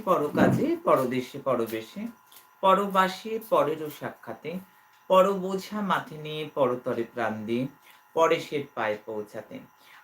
পরকাজে পরদেশে পরবেশে পরবাসে পরেরও সাক্ষাতে। পর বোঝা মাথে নিয়ে পরতরে প্রাণ দিয়ে। পরেশের পায়ে পৌঁছাতে।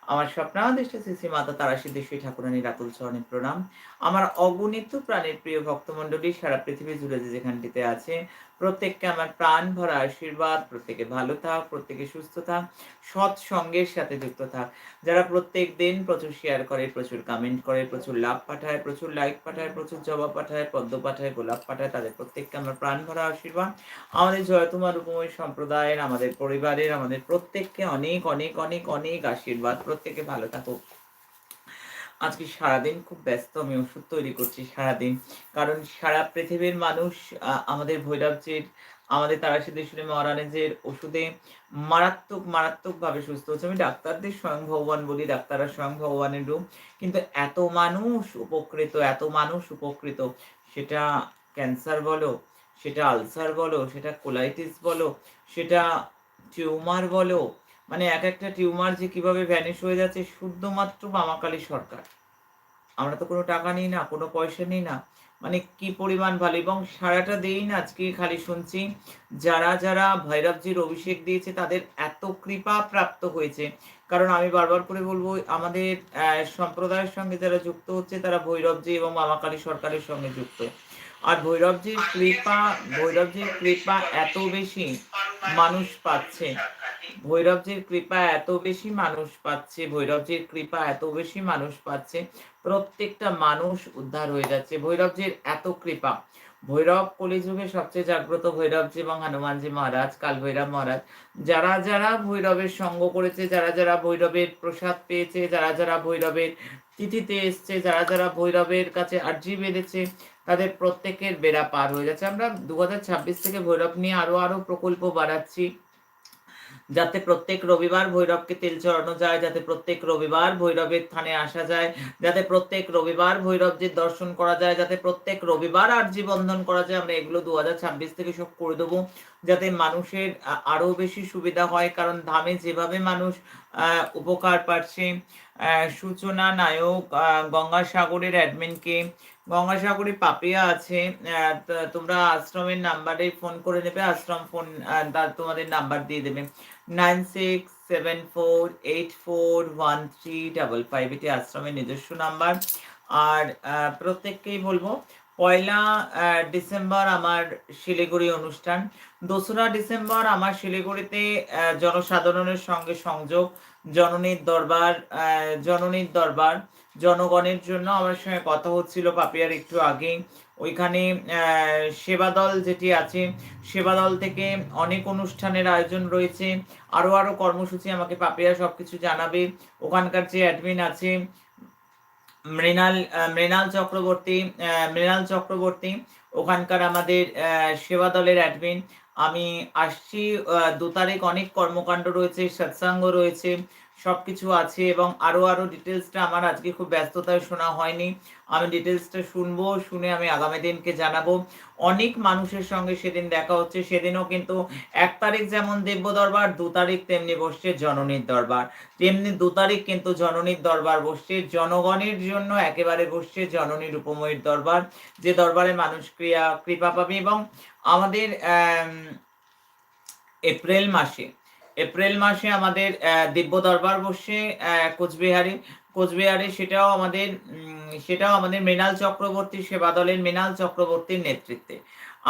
আমার স্বপ্নাদেষ্টা শ্রী শ্রী মাতা তারা সিদ্ধেশ্বরী ঠাকুরানীর রাতুল চরণের প্রণাম। আমার অগণিত প্রাণের প্রিয় ভক্তমণ্ডলী, সারা পৃথিবী জুড়ে যেখানটিতে আছে প্রত্যেককে আমার প্রাণ ভরা আশীর্বাদ, প্রত্যেকে ভালো থাক, প্রত্যেকে সুস্থ থাক, সৎ সঙ্গের সাথে যুক্ত থাক। যারা প্রত্যেক দিন প্রচুর শেয়ার করে, প্রচুর কমেন্ট করে, প্রচুর লাভ পাঠায়, প্রচুর লাইক পাঠায়, প্রচুর জবাব পাঠায়, পদ্ম পাঠায়, গোলাপ পাঠায়, তাদের প্রত্যেককে আমার প্রাণ ভরা আশীর্বাদ। আমাদের জয়তুমার রূপময় সম্প্রদায়ের, আমাদের পরিবারের, আমাদের প্রত্যেককে অনেক অনেক অনেক অনেক আশীর্বাদ। প্রত্যেকে ভালো থাকুক। আজকে সারাদিন খুব ব্যস্ত, আমি ওষুধ তৈরি করছি সারাদিন। কারণ সারা পৃথিবীর মানুষ আমাদের ভৈরবজির আমাদের তারাশিদেশ্বরী মহারানীজের ওষুধে মারাত্মক মারাত্মক ভাবে সুস্থ হচ্ছে। আমি ডাক্তারদের স্বয়ং ভগবান বলি, ডাক্তাররা স্বয়ং ভগবানের রূপ। কিন্তু এত মানুষ উপকৃত, এত মানুষ উপকৃত, সেটা ক্যান্সার বলো, সেটা আলসার বলো, সেটা কোলাইটিস বলো, সেটা টিউমার বলো মানে এক একটা টিউমার যে কীভাবে ভ্যানিশ হয়ে যাচ্ছে শুধুমাত্র মামাকালী সরকার। আমরা তো কোনো টাকা নিই না, কোনো পয়সা নিই না। মানে কি পরিমাণ ভালো? এবং সারাটা দিন আজকে খালি শুনছি, যারা যারা ভৈরবজির অভিষেক দিয়েছে তাদের এত কৃপা প্রাপ্ত হয়েছে। কারণ আমি বারবার করে বলব, আমাদের সম্প্রদায়ের সঙ্গে যারা যুক্ত হচ্ছে তারা ভৈরবজি এবং মামাকালী সরকারের সঙ্গে যুক্ত। আর ভৈরবজির কৃপা ভৈরবজির কৃপা এত বেশি মানুষ পাচ্ছে। ভৈরবজির কৃপা এত বেশি মানুষ পাচ্ছে, ভৈরবজির কৃপা এত বেশি মানুষ পাচ্ছে, প্রত্যেকটা মানুষ উদ্ধার হয়ে যাচ্ছে। ভৈরবজির এত কৃপা। ভৈরব কলিযুগে সবচেয়ে জাগ্রত ভৈরবজি এবং হনুমানজি মহারাজ, কাল ভৈরব মহারাজ, যারা যারা ভৈরবের সঙ্গ করেছে, যারা যারা ভৈরবের প্রসাদ পেয়েছে, যারা যারা ভৈরবের তিথিতে এসছে, যারা যারা ভৈরবের কাছে আর্জি বেঁধেছে তাদের প্রত্যেকের বেড়া পার হয়ে যাচ্ছে আমরা দু হাজার ছাব্বিশ থেকে ভৈরব নিয়ে আরও আরও প্রকল্প বাড়াচ্ছি। যাতে প্রত্যেক রবিবার ভৈরবকে তেল চড়ানো যায়, যাতে প্রত্যেক রবিবার ভৈরবের থানে আসা যায়, যাতে প্রত্যেক রবিবার ভৈরবজির দর্শন করা যায়, যাতে প্রত্যেক রবিবার আর্জি বন্ধন করা যায়, আমরা এগুলো দু হাজার ছাব্বিশ থেকে সব করে দেবো। যাতে মানুষের আ- আরও বেশি সুবিধা হয়, কারণ ধামে যেভাবে মানুষ উপকার পাচ্ছে সূচনা নায়ক গঙ্গাসাগরের অ্যাডমিনকে গঙ্গাসাগরে পাপিয়া আছে। তোমরা আশ্রমের নাম্বারে ফোন করে নেবে। আশ্রম ফোন তার তোমাদের নাম্বার দিয়ে দেবে। Nine six seven four eight four one three double five এটি আশ্রমের নিজস্ব নাম্বার আর প্রত্যেককেই বলব, পয়লা ডিসেম্বর আমার শিলিগুড়ি অনুষ্ঠান। দোসরা ডিসেম্বর আমার শিলিগুড়িতে জনসাধারণের সঙ্গে সংযোগ। জননীর দরবার জননীর দরবার জনগণের জন্য আমার সঙ্গে কথা হচ্ছিল পাপিয়ার একটু আগেই। ওইখানে আহ, সেবাদল যেটি আছে সেবাদল থেকে অনেক অনুষ্ঠানের আয়োজন রয়েছে। আরও আরও কর্মসূচি আমাকে পাপিয়া সবকিছু জানাবে। ওখানকার যে অ্যাডমিন আছে মৃণাল মৃণাল চক্রবর্তী মৃণাল চক্রবর্তী ওখানকার আমাদের সেবা দলের অ্যাডমিন আমি আসছি দু তারিখ অনেক কর্মকাণ্ড রয়েছে, সৎসাঙ্গ রয়েছে, সবকিছু আছে এবং আরও আরও ডিটেলসটা আমার আজকে খুব ব্যস্ততায় শোনা হয়নি। আমি ডিটেলসটা শুনব, শুনে আমি আগামী দিনকে জানাব। অনেক মানুষের সঙ্গে সেদিন দেখা হচ্ছে, সেদিনও কিন্তু এক তারিখ যেমন দেব্য দরবার, দু তারিখ তেমনি বসছে জননীর দরবার। তেমনি দু তারিখ কিন্তু জননীর দরবার বসছে, জনগণের জন্য একেবারে বসছে জননীর উপময়ের দরবার, যে দরবারে মানুষ ক্রিয়া, কৃপা পাবে এবং আমাদের এপ্রিল মাসে এপ্রিল মাসে আমাদের দিব্য দরবার বসছে কোচবিহারে। কোচবিহারে সেটাও আমাদের সেটাও আমাদের মৃণাল চক্রবর্তী সেবা দলের মৃণাল চক্রবর্তীর নেতৃত্বে।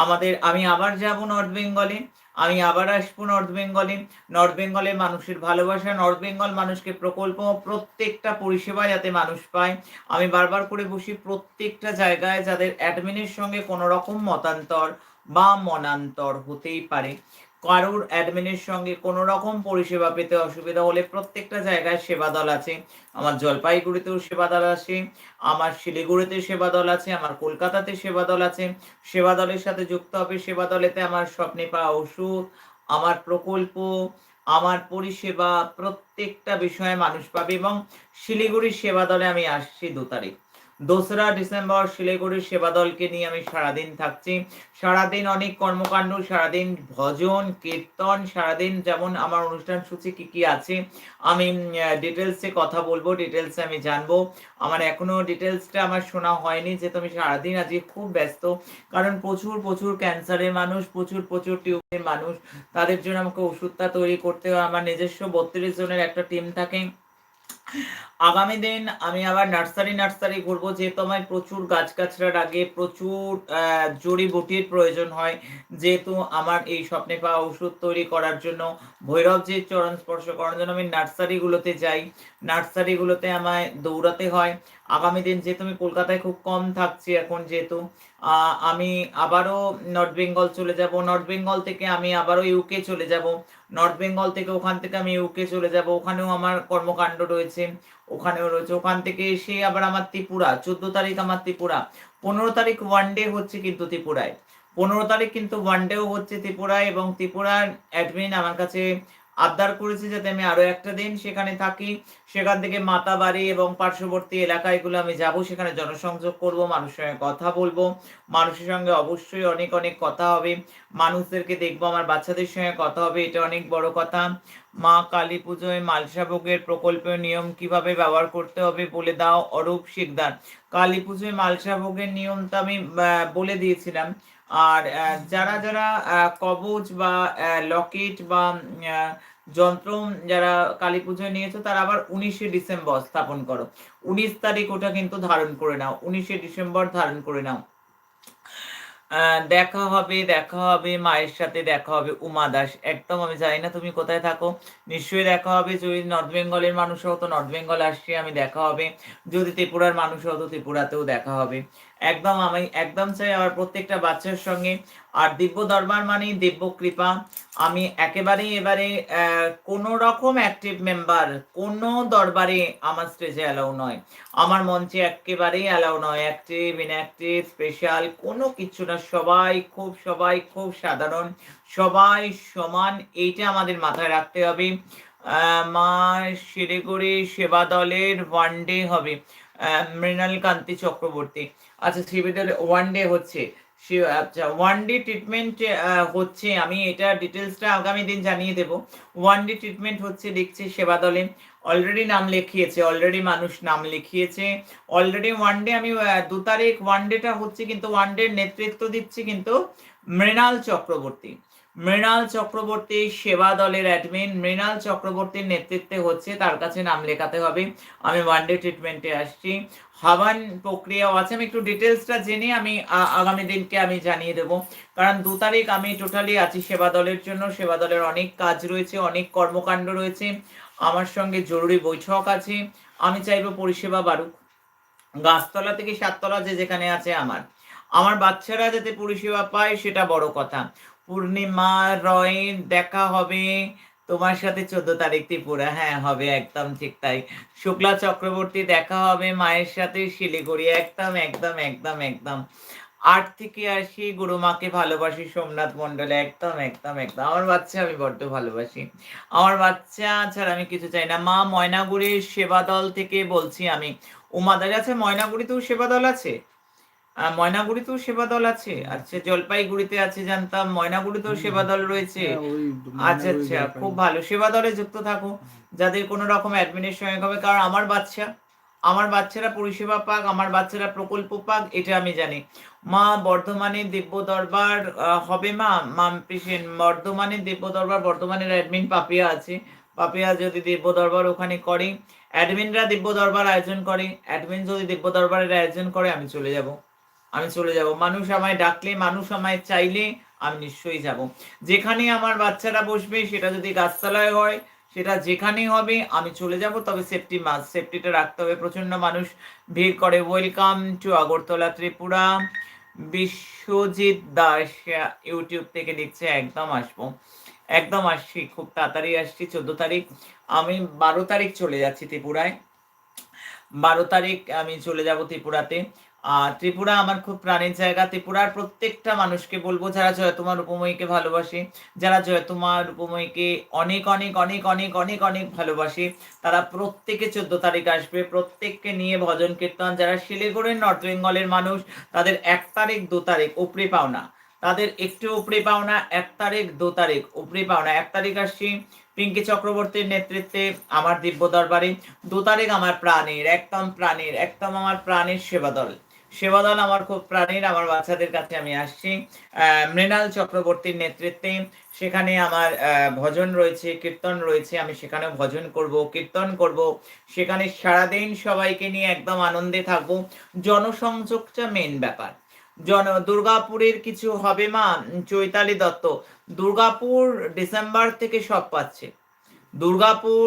আমাদের, আমি আবার যাব নর্থ বেঙ্গলে আমি আবার আসব নর্থ বেঙ্গলে নর্থ বেঙ্গলের মানুষের ভালোবাসা নর্থ বেঙ্গল মানুষকে প্রকল্প প্রত্যেকটা পরিষেবা যাতে মানুষ পায়। আমি বারবার করে বসি, প্রত্যেকটা জায়গায় যাদের অ্যাডমিনের সঙ্গে কোনো রকম মতান্তর বা মনান্তর হতেই পারে। কারোর অ্যাডমিনের সঙ্গে কোনো রকম পরিষেবা পেতে অসুবিধা হলে প্রত্যেকটা জায়গায় সেবা দল আছে। আমার জলপাইগুড়িতেও সেবা দল আছে, আমার শিলিগুড়িতে সেবা দল আছে, আমার কলকাতাতে সেবা দল আছে। সেবা দলের সাথে যুক্ত হবে সেবা দলেতে আমার স্বপ্নে পাওয়া ওষুধ, আমার প্রকল্প, আমার পরিষেবা প্রত্যেকটা বিষয়ে মানুষ পাবে এবং শিলিগুড়ির সেবা দলে আমি আসছি দু তারিখ। দোসরা ডিসেম্বর শিলিগুড়ির সেবা দলকে নিয়ে আমি সারাদিন থাকছি। সারাদিন অনেক কর্মকাণ্ড, সারাদিন ভজন, কীর্তন, সারাদিন যেমন আমার অনুষ্ঠান সূচি কি কি আছে, আমি ডিটেলসে কথা বলব ডিটেলসে আমি জানব। আমার এখনও ডিটেলসটা আমার শোনা হয়নি যে তুমি সারাদিন আজকে খুব ব্যস্ত। কারণ প্রচুর প্রচুর ক্যান্সারের মানুষ, প্রচুর প্রচুর টিউবের মানুষ। তাদের জন্য আমাকে ওষুধটা তৈরি করতে হয়। আমার নিজস্ব বত্রিশ জনের একটা টিম থাকে। আগামী দিন আমি আবার নার্সারি নার্সারি ঘুরবো যেহেতু আমার প্রচুর গাছগাছড়া লাগে, প্রচুর জড়িবুটির প্রয়োজন হয়, যেহেতু আমার এই স্বপ্নে পাওয়া ওষুধ তৈরি করার জন্য ভৈরব যে চরণ স্পর্শ করার জন্য আমি নার্সারিগুলোতে যাই। নার্সারিগুলোতে আমায় দৌড়াতে হয়। আগামী দিন যেহেতু আমি কলকাতায় খুব কম থাকছি এখন যেহেতু আমি আবারও নর্থ বেঙ্গল চলে যাব। নর্থ বেঙ্গল থেকে আমি আবারও ইউকে চলে যাব। নর্থ বেঙ্গল থেকে ওখান থেকে আমি ইউকে চলে যাব। ওখানেও আমার কর্মকাণ্ড রয়েছে, ওখানেও রয়েছে। ওখান থেকে এসে আবার আমার ত্রিপুরা, চোদ্দ তারিখ আমার ত্রিপুরা। পনেরো তারিখ ওয়ান ডে হচ্ছে কিন্তু ত্রিপুরায়। পনেরো তারিখ কিন্তু ওয়ান ডেও হচ্ছে ত্রিপুরায় এবং ত্রিপুরার অ্যাডমিন আমার কাছে আবদার করেছি যাতে আমি আরও একটা দিন সেখানে থাকি। সেখান থেকে মাতাবাড়ি এবং পার্শ্ববর্তী এলাকাগুলো আমি যাব, সেখানে জনসংযোগ করব, মানুষের সঙ্গে কথা বলব। মানুষের সঙ্গে অবশ্যই অনেক অনেক কথা হবে। মানুষদেরকে দেখব, আমার বাচ্চাদের সঙ্গে কথা হবে, এটা অনেক বড় কথা। মা কালী পুজোয় মালসা ভোগের প্রকল্পের নিয়ম কীভাবে ব্যবহার করতে হবে বলে দাও, অরূপ শিকদার। কালী পুজোয় মালসা ভোগের নিয়মটা আমি বলে দিয়েছিলাম। আর যারা যারা কবচ বা লকেট বা যন্ত্র যারা কালী পুজোয় নিয়েছো, তারা আবার উনিশে ডিসেম্বর স্থাপন করো। উনিশ তারিখ ওটা কিন্তু ধারণ করে নাও। উনিশে ডিসেম্বর ধারণ করে নাও। দেখা হবে দেখা হবে, মায়ের সাথে দেখা হবে, উমা দাস। একদম আমি জানি না তুমি কোথায় থাকো। নিশ্চয়ই দেখা হবে, যদি নর্থ বেঙ্গলের মানুষ হতো নর্থ বেঙ্গল আসছে, আমি দেখা হবে। যদি ত্রিপুরার মানুষ হতো ত্রিপুরাতেও দেখা হবে। একদম আমি, একদম চাই আমার প্রত্যেকটা বাচ্চার সঙ্গে। আর দিব্য দরবার মানে দিব্য কৃপা। আমি একেবারেই এবারে কোন রকম অ্যাক্টিভ মেম্বার কোনো দরবারে আমার স্টেজে অ্যালাউ নয়। আমার মঞ্চে একেবারেই অ্যালাউ নয়। অ্যাক্টিভ ইনঅ্যাক্টিভ স্পেশাল কোনো কিছু না। সবাই খুব সবাই খুব সাধারণ। সবাই সমান, এইটা আমাদের মাথায় রাখতে হবে। মা শিলিগুড়ি সেবা দলের ওয়ান ডে হবে মৃণাল কান্তি চক্রবর্তী। আচ্ছা শিবির ওয়ান ডে হচ্ছে। আচ্ছা ওয়ান ডে ট্রিটমেন্ট হচ্ছে, আমি এটা ডিটেলসটা আগামী দিন জানিয়ে দেব। ওয়ান ডে ট্রিটমেন্ট হচ্ছে, দেখছি সেবা দলে। অলরেডি নাম লিখিয়েছে অলরেডি মানুষ নাম লিখিয়েছে। অলরেডি ওয়ান ডে আমি দু তারিখ ওয়ান ডেটা হচ্ছে, কিন্তু ওয়ান ডের নেতৃত্ব দিচ্ছি কিন্তু মৃণাল চক্রবর্তী। মৃণাল চক্রবর্তী সেবা দলের অ্যাডমিন মৃণাল চক্রবর্তীর নেতৃত্বে হচ্ছে, তার কাছে নাম লেখাতে হবে। আমি ওয়ান ডে ট্রিটমেন্টে আসছি। হাবান প্রক্রিয়াও আছে, আমি একটু ডিটেলসটা জেনে আমি আগামী দিনকে আমি জানিয়ে দেবো। কারণ দু তারিখ আমি টোটালি আছি সেবা দলের জন্য। সেবা দলের অনেক কাজ রয়েছে, অনেক কর্মকাণ্ড রয়েছে। আমার সঙ্গে জরুরি বৈঠক আছে। আমি চাইব পরিষেবা বাড়ুক। গাছতলা থেকে সাততলা যে যেখানে আছে আমার। আমার বাচ্চারা যাতে পরিষেবা পায়, সেটা বড় কথা। পূর্ণিমা রয় দেখা হবে। তোমার সাথে চোদ্দ তারিখ ত্রিপুরা। হ্যাঁ হবে একদম ঠিক তাই। শুক্লা চক্রবর্তী, দেখা হবে। মায়ের সাথে শিলিগুড়ি, একদম একদম একদম একদম। আট থেকে আসি গুরুমাকে ভালোবাসি, সোমনাথ মন্ডলে একদম একদম একদম। আমার বাচ্চা আমি বড্ড ভালোবাসি। আমার বাচ্চা ছাড়া আমি কিছু চাই না। মা ময়নাগুড়ির সেবা দল থেকে বলছি আমি। উমাদার আছে ময়নাগুড়িতেও সেবা দল আছে? ময়নাগুড়িতেও সেবা দল আছে আচ্ছা জলপাইগুড়িতে আছে জানতাম ময়নাগুড়িতেও সেবা দল রয়েছে। হ্যাঁ, আচ্ছা আচ্ছা খুব ভালো। সেবা দলে যুক্ত থাকো যাদের কোনো রকম অ্যাডমিনের সঙ্গে হবে কারণ আমার বাচ্চা আমার বাচ্চারা পরিষেবা পাক আমার বাচ্চারা প্রকল্প পাক এটা আমি জানি। মা বর্ধমানে দিব্য দরবার হবে মা? মা পেশেন্ট বর্ধমানে দিব্য দরবার বর্ধমানের অ্যাডমিন পাপিয়া আছে। পাপিয়া যদি দিব্য দরবার ওখানে করে অ্যাডমিনরা দিব্য দরবার আয়োজন করে অ্যাডমিন যদি দিব্য দরবারের আয়োজন করে আমি চলে যাব। আমি চলে যাব। মানুষ আমায় ডাকলে, মানুষ আমায় চাইলে আমি নিশ্চয়ই যাব। যেখানে আমার বাচ্চারা বসবে, সেটা যদি গাছতলায় হয়, সেটা যেখানে হবে, আমি চলে যাব। তবে সেফটি মাস সেফটিটা রাখতে হবে। প্রচণ্ড মানুষ ভিড় করে। Welcome to Agartala Tripura. Biswajit Das YouTube থেকে দেখছে, একদম আসব। একদম আসছি, খুব তাড়াতাড়ি আসছি। চোদ্দ তারিখ, আমি বারো তারিখ চলে যাচ্ছি ত্রিপুরায়। বারো তারিখ আমি চলে যাব ত্রিপুরাতে। ত্রিপুরা আমার খুব প্রাণের জায়গা। ত্রিপুরার প্রত্যেকটা মানুষকে বলব, যারা জয় তোমার উপময়ীকে ভালোবাসে, যারা জয় তোমার উপময়ীকে অনেক অনেক অনেক অনেক অনেক অনেক ভালোবাসে, তারা প্রত্যেকে চোদ্দ তারিখ আসবে। প্রত্যেককে নিয়ে ভজন, কীর্তন, যারা শিলিগুড়ির, নর্থ বেঙ্গলের মানুষ, তাদের এক তারিখ, দু তারিখ, উপরে পাওনা তাদের একটু উপরে পাওনা এক তারিখ, দু তারিখ, উপরে পাওনা এক তারিখ আসছি পিঙ্কি চক্রবর্তীর নেতৃত্বে আমার দিব্য দরবারে। দু তারিখ আমার প্রাণীর, একদম প্রাণীর, একদম আমার প্রাণীর সেবা দল। সেবা দল আমার খুব প্রাণীর, আমার বাচ্চাদের কাছে আমি আসছি। মৃণাল চক্রবর্তীর নেতৃত্বে সেখানে আমার ভজন রয়েছে, কীর্তন রয়েছে, আমি সেখানে ভজন করব, কীর্তন করব। সেখানে সারাদিন সবাইকে নিয়ে একদম আনন্দে থাকব। জনসংযোগটা মেন ব্যাপার। জন, দুর্গাপুরের কিছু হবে মা? চৈতালি দত্ত, দুর্গাপুর ডিসেম্বর থেকে সব পাচ্ছে। দুর্গাপুর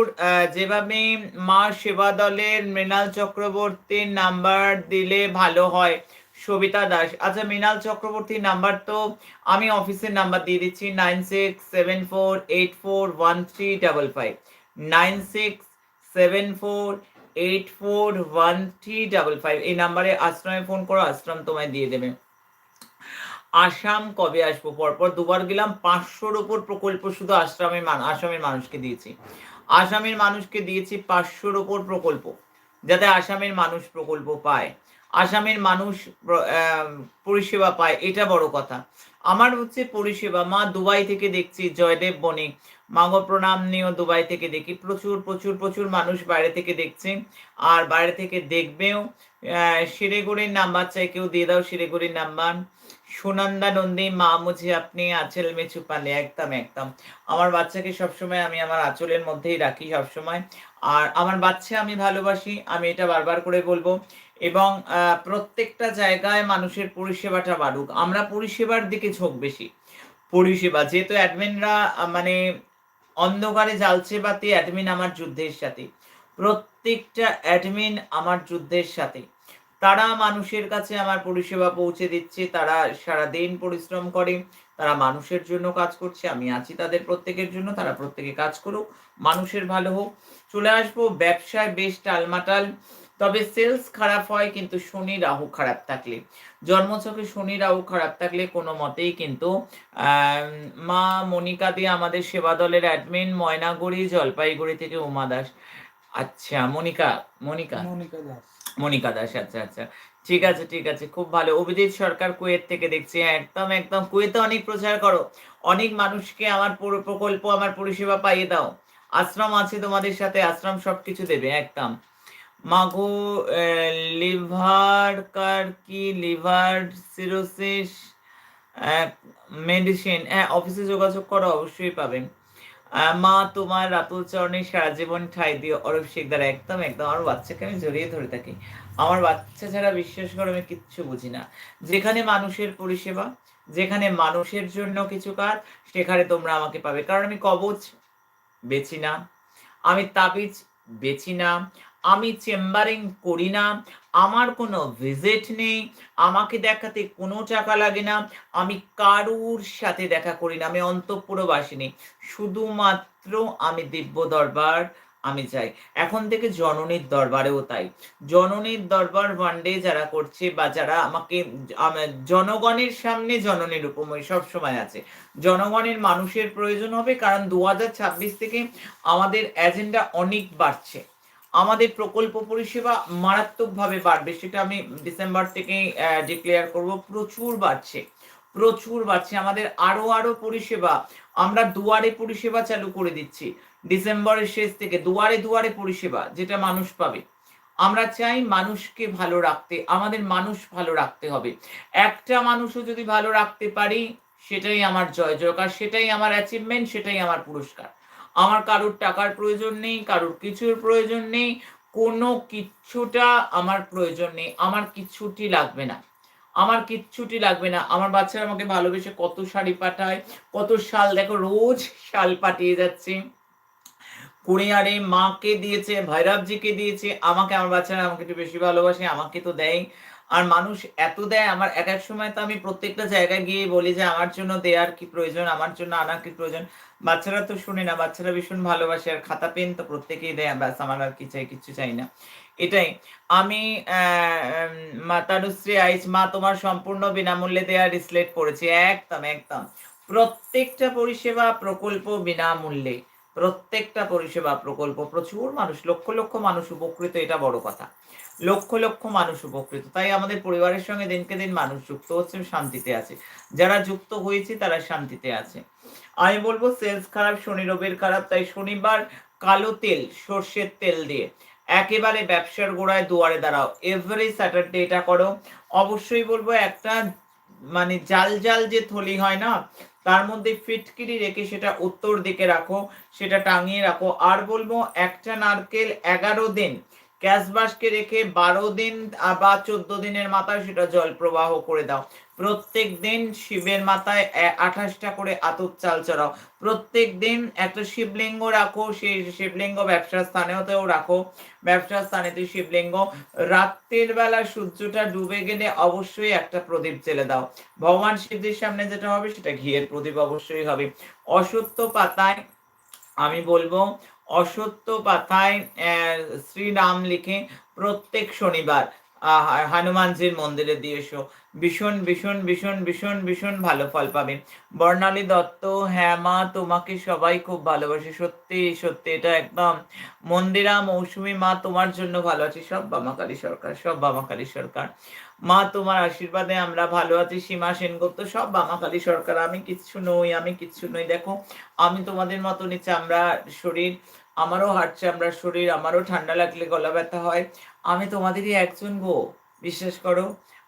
যেভাবে মা সেবা দলের মৃণাল চক্রবর্তীর নাম্বার দিলে ভালো হয়, সবিতা দাস। আচ্ছা মৃণাল চক্রবর্তীর নাম্বার তো আমি অফিসের নাম্বার দিয়ে দিচ্ছি, nine six seven four eight four one three double five. Nine six seven four eight four one three double five. এই নাম্বারে আশ্রমে ফোন করো, আশ্রম তোমায় দিয়ে দেবে। আসাম কবে আসব? পরপর দুবার গেলাম, পাঁচশোর ওপর প্রকল্প শুধু আসামের আসামের মানুষকে দিয়েছি। আসামের মানুষকে দিয়েছি পাঁচশোর ওপর প্রকল্প, যাতে আসামের মানুষ প্রকল্প পায়। আসামের মানুষ পরিষেবা পায়, এটা বড় কথা। আমার হচ্ছে পরিষেবা, মা দুবাই থেকে দেখছি, জয়দেব বণিক। মাগো প্রণাম নিয়েও দুবাই থেকে দেখি। প্রচুর প্রচুর প্রচুর মানুষ বাইরে থেকে দেখছে। আর বাইরে থেকে দেখবেও শিলিগুড়ির নাম্বার চাই, কেউ দিয়ে দাও শিলিগুড়ির নাম্বার। সুনন্দা নন্দী, মা মুঝে, আপনি আঁচল মে ছুপালে একদম একদম। আমার বাচ্চাকে সবসময় আমি আমার আঁচলের মধ্যেই রাখি সবসময়। আর আমার বাচ্চা আমি ভালোবাসি, আমি এটা বারবার করে বলব। এবং প্রত্যেকটা জায়গায় মানুষের পরিষেবাটা বাড়ুক। আমরা পরিষেবার দিকে ঝোঁক বেশি। পরিষেবা, যেহেতু অ্যাডমিনরা মানে অন্ধকারে জ্বালছে বাতি অ্যাডমিন আমার যুদ্ধের সাথে। প্রত্যেকটা অ্যাডমিন আমার যুদ্ধের সাথে। তারা মানুষের কাছে আমার পরিষেবা পৌঁছে দিচ্ছে, তারা সারাদিন পরিশ্রম করে, তারা মানুষের জন্য কাজ করছে, আমি আছি তাদের প্রত্যেকের জন্য, তারা প্রত্যেকে কাজ করুক, মানুষের ভালো হোক। চলে আসব ব্যবসায় বেশ টালমাটাল, তবে সেলস খারাপ হয় কিন্তু শনি রাহু খারাপ থাকলে। জন্মছকে শনি রাহু খারাপ থাকলে কোনো মতেই কিন্তু মা মনিকা দিয়ে আমাদের সেবা দলের অ্যাডমিন ময়নাগুড়ি, জলপাইগুড়ি থেকে উমা দাস। আচ্ছা মনিকা মনিকা। মনিকা দাস। মনিকা দাস আচ্ছা আচ্ছা। ঠিক আছে ঠিক আছে খুব ভালো। অভিজিৎ সরকার কুয়েত থেকে দেখছি। হ্যাঁ, একদম একদম। কুয়েতে অনেক প্রচার করো। অনেক মানুষকে আমার প্রকল্প আমার পরিষেবা পাইয়ে দাও। আশ্রম আছে তোমাদের সাথে আশ্রম সবকিছু দেবে একদম। মাগো লিভার কার কি? Liver cirrhosis medicine. হ্যাঁ অফিসে যোগাযোগ করো অবশ্যই পাবেন মা তোমার রাতুল চরণে সারা জীবন ঠাই দিও। অরূপ শিকদার একদম একদম। আমার বাচ্চাকে আমি জড়িয়ে ধরে থাকি। আমার বাচ্চা ছাড়া বিশ্বাস করো আমি কিচ্ছু বুঝি না। যেখানে মানুষের পরিষেবা, যেখানে মানুষের জন্য কিছু কাজ, সেখানে তোমরা আমাকে পাবে। কারণ আমি কবচ বেচি না। আমি তাবিজ বেচি না। আমি চেম্বারিং করি না। আমার কোনো ভিজিট নেই, আমাকে দেখাতে কোনো টাকা লাগে না, আমি কারুর সাথে দেখা করি না, আমি অন্তঃপুরবাসিনী শুধুমাত্র আমি দিব্য দরবার আমি চাই। এখন থেকে জননীর দরবারেও তাই। জননীর দরবার ওয়ানডে যারা করছে বা যারা আমাকে জনগণের সামনে জননীর উপময় সব সময় আছে। জনগণের মানুষের প্রয়োজন হবে, কারণ দু হাজার ছাব্বিশ থেকে আমাদের এজেন্ডা অনেক বাড়ছে। আমাদের প্রকল্প পরিষেবা মারাত্মকভাবে বাড়বে, সেটা আমি ডিসেম্বর থেকে ডিক্লেয়ার করব। প্রচুর বাড়ছে প্রচুর বাড়ছে। আমাদের আরও আরও পরিষেবা, আমরা দুয়ারে পরিষেবা চালু করে দিচ্ছি। ডিসেম্বরের শেষ থেকে দুয়ারে দুয়ারে পরিষেবা, যেটা মানুষ পাবে। আমরা চাই মানুষকে ভালো রাখতে, আমাদের মানুষ ভালো রাখতে হবে। একটা মানুষও যদি ভালো রাখতে পারি, সেটাই আমার জয়, জয়কার, সেটাই আমার অ্যাচিভমেন্ট সেটাই আমার পুরস্কার। আমার কারোর টাকার প্রয়োজন নেই, কারোর কিছুর প্রয়োজন নেই, কোনো কিচ্ছুটা আমার প্রয়োজন নেই, আমার কিচ্ছুটি লাগবে না। আমার কিচ্ছুটি লাগবে না। আমার বাচ্চারা আমাকে ভালোবেসে কত শাড়ি পাঠায়, কত শাল, দেখো, রোজ শাল পাঠিয়ে যাচ্ছে। কুরিয়ারে মাকে দিয়েছে, ভৈরবজিকে দিয়েছে, আমাকে, আমার বাচ্চারা আমাকে একটু বেশি ভালোবাসে, আমাকে তো দেয়। আর মানুষ এত দেয়, আমার এক এক সময় তো আমি প্রত্যেকটা জায়গায় গিয়ে বলি যে আমার জন্য দেয়ার কি প্রয়োজন, আমার জন্য আনার কি প্রয়োজন। বাচ্চারা তো শুনে না, বাচ্চারা ভীষণ ভালোবাসে, আর খাতা, পেন তো প্রত্যেকেই দেয়, ব্যাস, আমার আর কি চাই, কিচ্ছু চাই না। এটাই। আমি মাতানুশ্রী আইস, মা, তোমার সম্পূর্ণ বিনামূল্যে দেওয়া রিসলেট করেছি, একদম একদম। প্রত্যেকটা পরিষেবা প্রকল্প বিনামূল্যে। প্রত্যেকটা পরিষেবা প্রকল্প প্রচুর মানুষ, লক্ষ লক্ষ মানুষ উপকৃত, এটা বড় কথা। লক্ষ লক্ষ মানুষ উপকৃত। তাই আমাদের পরিবারের সঙ্গে দিনকে দিন মানুষ যুক্ত হচ্ছে, শান্তিতে আছে। যারা যুক্ত হয়েছে, তারা শান্তিতে আছে। আমি বলব, সেলস খারাপ, শনি রবির খারাপ, তাই শনিবার কালো তেল, সর্ষের তেল দিয়ে। একেবারে ব্যবসার গোড়ায় দুয়ারে দাঁড়াও। এভরি স্যাটারডে এটা করো। অবশ্যই বলব, একটা মানে জাল জাল যে থলি হয় না তার মধ্যে ফিটকিরি রেখে সেটা উত্তর দিকে রাখো, সেটা টাঙিয়ে রাখো। আর বলব, একটা নারকেল এগারো দিন ক্যাশবাসকে রেখে বারো দিন বা চোদ্দ দিনের মাথায় সেটা জল প্রবাহ করে দাও। প্রত্যেক দিন শিবের মাথায় আঠাশটা করে আতপ চাল চড়াও। প্রত্যেক দিন একটা শিবলিঙ্গ রাখো, সেই শিবলিঙ্গ ব্যবসার স্থানেতেও রাখো। ব্যবসার স্থানে স্থানেতে শিবলিঙ্গ। রাত্রির বেলা সূর্যটা ডুবে গেলে অবশ্যই একটা প্রদীপ জেলে দাও। ভগবান শিবজির সামনে যেটা হবে, সেটা ঘিয়ের প্রদীপ অবশ্যই হবে। অসত্য পাতায়, আমি বলব অসত্য পাতায় শ্রীরাম লিখে প্রত্যেক শনিবার হনুমানজির মন্দিরে দিয়ে এসো। ভীষণ ভীষণ ভীষণ ভীষণ ভীষণ ভালো ফল পাবে। বর্ণালী দত্ত হ্যাঁ মা, তোমাকে সবাই খুব ভালোবাসে। সত্যি সত্যি, এটা একদম মন্দিরা, মৌসুমী মা তোমার জন্য ভালো আছি। সব বামাকালী সরকার, সব বামাকালী সরকার। মা, তোমার আশীর্বাদে আমরা ভালো আছি। সীমা সেনগুপ্ত, সব বামাকালী সরকার। আমি কিচ্ছু নই, আমি কিচ্ছু নই। দেখো, আমি তোমাদের মতনই চামড়া শরীর, আমারও হাট চামড়া শরীর, আমারও ঠান্ডা লাগলে গলা ব্যথা হয়। আমি তোমাদেরই একজন গো, বিশ্বাস করো।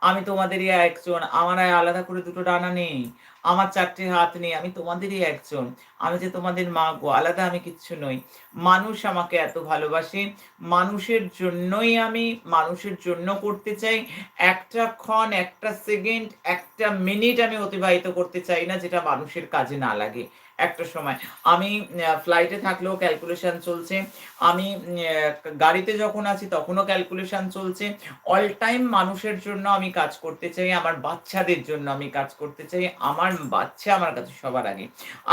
আমি তোমাদেরই একজন। আমার আলাদা করে দুটো ডানা নেই। আমার চারটে হাত নেই। আমি তোমাদেরই একজন। আমি যে তোমাদের মা গো, আলাদা আমি কিচ্ছু নই। মানুষ আমাকে এত ভালোবাসে। মানুষের জন্যই আমি মানুষের জন্য করতে চাই। একটা ক্ষণ, একটা সেকেন্ড, একটা মিনিট আমি অতিবাহিত করতে চাই না, যেটা মানুষের কাজে না লাগে। একটা সময়। আমি ফ্লাইটে থাকলেও ক্যালকুলেশন চলছে। আমি গাড়িতে যখন আছি তখনও ক্যালকুলেশন চলছে। অল টাইম মানুষের জন্য আমি কাজ করতে চাই, আমার বাচ্চাদের জন্য আমি কাজ করতে চাই, আমার বাচ্চা আমার কাছে সবার আগে।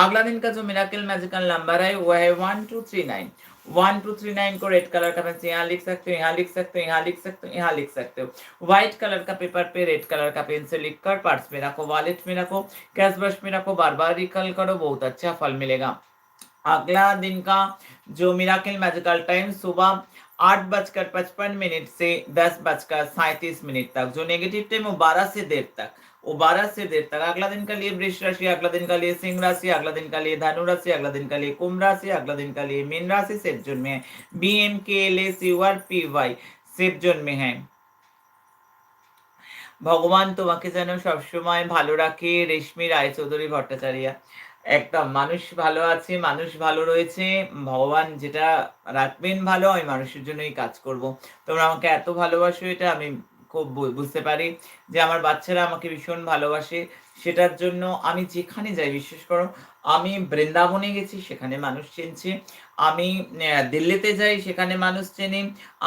আগলা দিন কাজ miracle magical number I Y one two three nine one two three nine को रेड कलर का पेंसिल यहाँ लिख सकते हो, यहाँ लिख सकते हो, यहाँ लिख सकते हो, यहाँ लिख सकते हो। व्हाइट कलर का पेपर पे रेड कलर का पेंसिल लिख कर पर्स में रखो वॉलेट में रखो कैश ब्रश में रखो बार बार रिकल करो, बहुत अच्छा फल मिलेगा। अगला दिन का जो मिराकिल मैजिकल टाइम सुबह आठ बजकर पचपन मिनट से दस बजकर सैंतीस मिनट तक, जो नेगेटिव टाइम वो बारह से देर तक। वो बारह से देर तक अगला दिन का लिए वृक्ष राशि अगला दिन का लिए सिंह राशि अगला दिन का लिए धनु राशि अगला दिन का लिए कुंभ राशि अगला दिन का लिए मीन राशि सेफ जोन में है B M K L S U R P Y safe zone में है ভগবান তোমাকে যেন সবসময় ভালো রাখে রেশমি রায়চৌধুরী ভট্টাচার্য একদম মানুষ ভালো আছে মানুষ ভালো রয়েছে ভগবান যেটা রাখবেন ভালো আমি মানুষের জন্যই কাজ করব তোমরা আমাকে এত ভালোবাসো এটা আমি খুব বুঝতে পারি যে আমার বাচ্চারা আমাকে ভীষণ ভালোবাসে। সেটার জন্য আমি যেখানে যাই, বিশেষ করো আমি বৃন্দাবনে গেছি, সেখানে মানুষ চিনছে। আমি দিল্লিতে যাই, সেখানে মানুষ চেনে।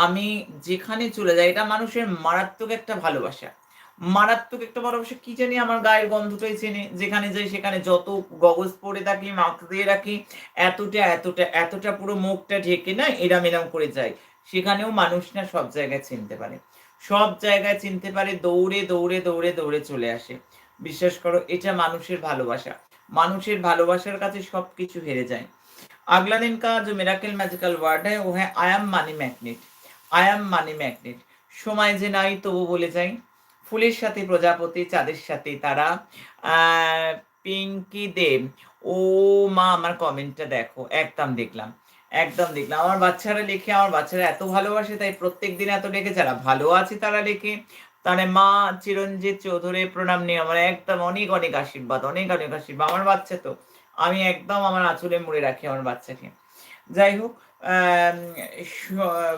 আমি যেখানে চলে যাই, এটা মানুষের মারাত্মক একটা ভালোবাসা। মারাত্মক একটা ভালোবাসা, কি জানি আমার গায়ের গন্ধটাই চেনে। যেখানে যাই, সেখানে যত গগজ পরে থাকি, মাস্ক দিয়ে রাখি, এতটা এতটা এতটা পুরো মুখটা ঢেকে না এরাম এরাম করে যায় সেখানেও মানুষ না সব জায়গায় চিনতে পারে। সব জায়গায় চিনতে পারে, দৌড়ে দৌড়ে দৌড়ে দৌড়ে চলে আসে। বিশ্বাস করো, এটা মানুষের ভালোবাসা। মানুষের ভালোবাসার কাছে সব কিছু হেরে যায়। আগলা দিন কা যে মেরাকেল ম্যাজিক্যাল ওয়ার্ড হ্যাঁ ও হ্যাঁ I am money magnet I am money magnet সময় যে নাই, তবু বলে যাই। ফুলের সাথে প্রজাপতি, চাঁদের সাথে তারা পিঙ্কি দেব ও মা, আমার কমেন্টটা দেখো, একদম দেখলাম। একদম দেখলাম। আমার বাচ্চারা লেখে, আমার বাচ্চারা এত ভালোবাসে, তাই প্রত্যেক দিন এত লেখে যারা ভালো আছে তারা লেখে। তাহলে মা চিরঞ্জিত চৌধুরী প্রণাম নিয়ে আমার একদম অনেক অনেক আশীর্বাদ, অনেক অনেক আশীর্বাদ। আমার বাচ্চা তো, আমি একদম আমার আঁচলে মুড়ে রাখি আমার বাচ্চাকে। যাই হোক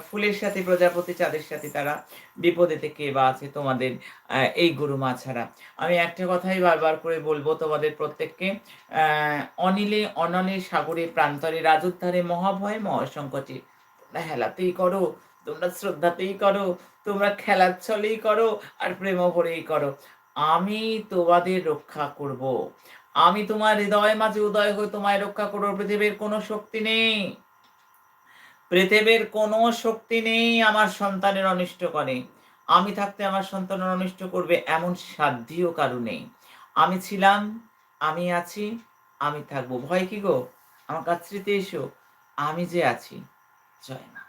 ফুলের সাথে, প্রজাপতি চাঁদের সাথে তারা বিপদে থেকে বা আছে তোমাদের এই গরু মা ছাড়া আমি একটা কথাই বারবার করে বলব তোমাদের প্রত্যেককে অনিলে, অনলে সাগরে, প্রান্তরে, রাজোদ্ধারে, মহাভয় মহাসংকটে হেলাতেই করো, তোমরা শ্রদ্ধাতেই করো, তোমরা খেলার ছলেই করো, আর প্রেম ভরেই করো। আমি তোমাদের রক্ষা করব। আমি তোমার হৃদয় মাঝে উদয় হয়ে তোমায় রক্ষা করব। পৃথিবীর কোনো শক্তি নেই। পৃথিবীর কোনো শক্তি নেই আমার সন্তানের অনিষ্ট করে। আমি থাকতে আমার সন্তানের অনিষ্ট করবে এমন সাধ্যও কারও নেই। আমি ছিলাম, আমি আছি, আমি থাকব। ভয় কি গো? আমার কাছে এসো, আমি যে আছি, জয় মা